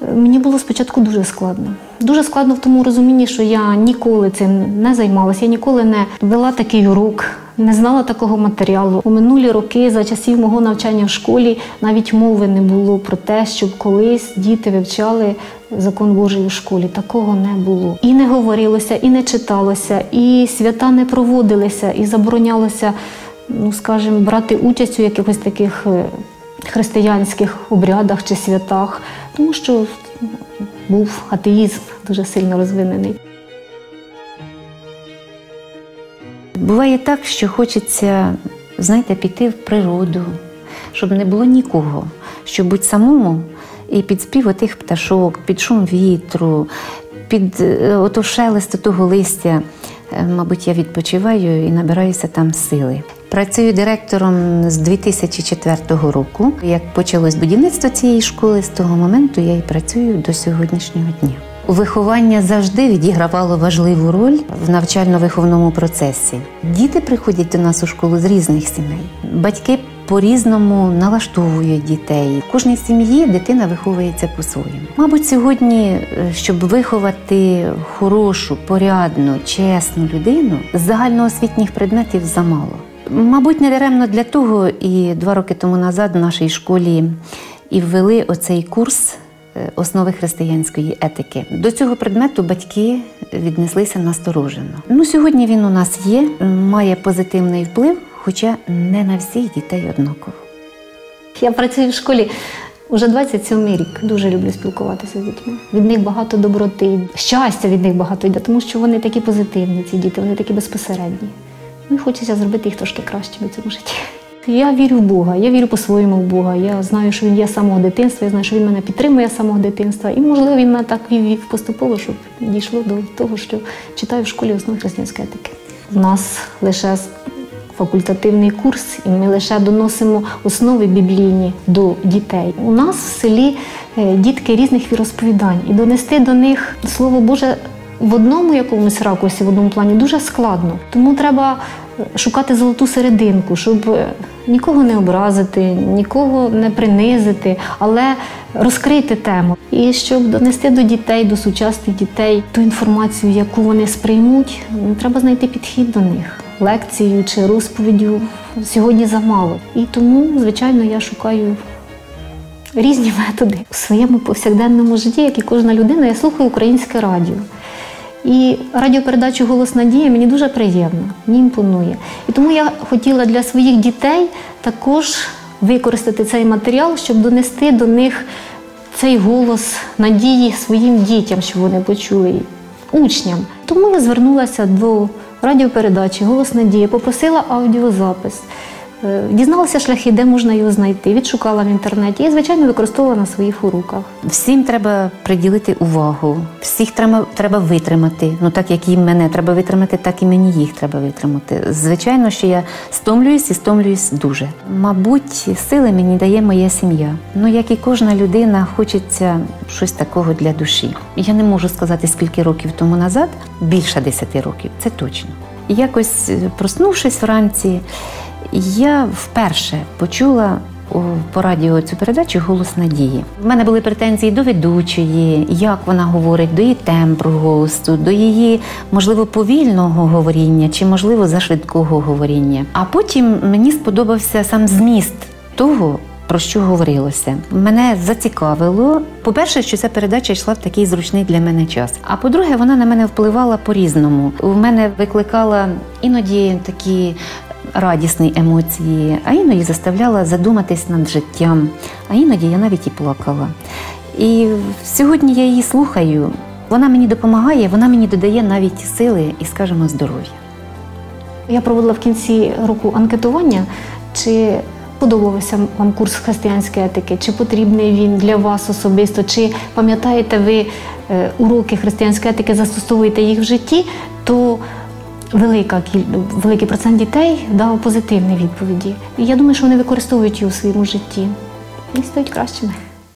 Мені було спочатку дуже складно. Дуже складно в тому розумінні, що я ніколи цим не займалася, я ніколи не вела такий урок, не знала такого матеріалу. У минулі роки, за часів мого навчання в школі, навіть мови не було про те, щоб колись діти вивчали закон Божий у школі. Такого не було. І не говорилося, і не читалося, і свята не проводилися, і заборонялося, ну скажімо, брати участь у якихось таких. Християнських обрядах чи святах, тому що був атеїзм дуже сильно розвинений. Буває так, що хочеться, знаєте, піти в природу, щоб не було нікого, щоб бути самому і під спів отих пташок, під шум вітру, під е, ото шелест того листя. Е, Мабуть, я відпочиваю і набираюся там сили. Працюю директором з 2004 року. Як почалось будівництво цієї школи, з того моменту я і працюю до сьогоднішнього дня. Виховання завжди відігравало важливу роль в навчально-виховному процесі. Діти приходять до нас у школу з різних сімей. Батьки по-різному налаштовують дітей. В кожній сім'ї дитина виховується по-своєму. Мабуть, сьогодні, е, щоб виховати хорошу, порядну, чесну людину, загальноосвітніх предметів замало. Мабуть, не даремно для того і два роки тому назад в нашій школі і ввели оцей курс е, основи християнської етики. До цього предмету батьки віднеслися насторожено. Ну, сьогодні він у нас є, має позитивний вплив, хоча не на всіх дітей однаково. Я працюю в школі вже 27 рік. Дуже люблю спілкуватися з дітьми. Від них багато доброти, щастя від них багато йде, тому що вони такі позитивні, ці діти, вони такі безпосередні. Ну і хочеться зробити їх трошки кращими в цьому житті. Я вірю в Бога, я вірю по-своєму в Бога. Я знаю, що він є з самого дитинства, я знаю, що він мене підтримує з самого дитинства. І, можливо, він мене так вів поступово, щоб дійшло до того, що читаю в школі основи християнської етики. У нас лише факультативний курс, і ми лише доносимо основи біблійні до дітей. У нас в селі е, дітки різних віросповідань, і донести до них слово Боже в одному якомусь ракурсі, в одному плані дуже складно. Тому треба е, шукати золоту серединку, щоб е, нікого не образити, нікого не принизити, але розкрити тему. І щоб донести до дітей, до сучасних дітей ту інформацію, яку вони сприймуть, треба знайти підхід до них. Лекцію чи розповіддю сьогодні замало. І тому, звичайно, я шукаю різні методи у своєму повсякденному житті, як і кожна людина, я слухаю українське радіо. І радіопередачу Голос Надії мені дуже приємно, мені імпонує. І тому я хотіла для своїх дітей також використати цей матеріал, щоб донести до них цей голос надії своїм дітям, щоб вони почули учням. Тому я звернулася до радіопередачі Голос Надії, попросила аудіозапис. Е, Дізналася шляхи, де можна його знайти, відшукала в інтернеті і, звичайно, використовувала на своїх уроках. Всім треба приділити увагу, всіх треба, треба витримати. Ну так як і мене треба витримати, так і мені їх треба витримати. Звичайно, що я стомлююсь і стомлююсь дуже. Мабуть, сили мені дає моя сім'я. Ну як і кожна людина, хочеться щось такого для душі. Я не можу сказати, скільки років тому назад, більше 10 років, це точно. Якось е, проснувшись вранці, я вперше почула по радіо цю передачу Голос надії. В мене були претензії до ведучої, як вона говорить, до її тембру голосу, до її, можливо, повільного говоріння чи, можливо, зашвидкого говоріння. А потім мені сподобався сам зміст того. Про що говорилося? Мене зацікавило. По-перше, що ця передача йшла в такий зручний для мене час. А по-друге, вона на мене впливала по-різному. У мене викликала іноді такі радісні емоції, а іноді заставляла задуматись над життям, а іноді я навіть і плакала. І сьогодні я її слухаю. Вона мені допомагає, вона мені додає навіть сили і, скажімо, здоров'я. Я проводила в кінці року анкетування, чи подобався вам курс християнської етики, чи потрібний він для вас особисто, чи пам'ятаєте ви е, уроки християнської етики, застосовуєте їх в житті, то велика великий процент дітей дав позитивні відповіді. І я думаю, що вони використовують її у своєму житті і стають кращими.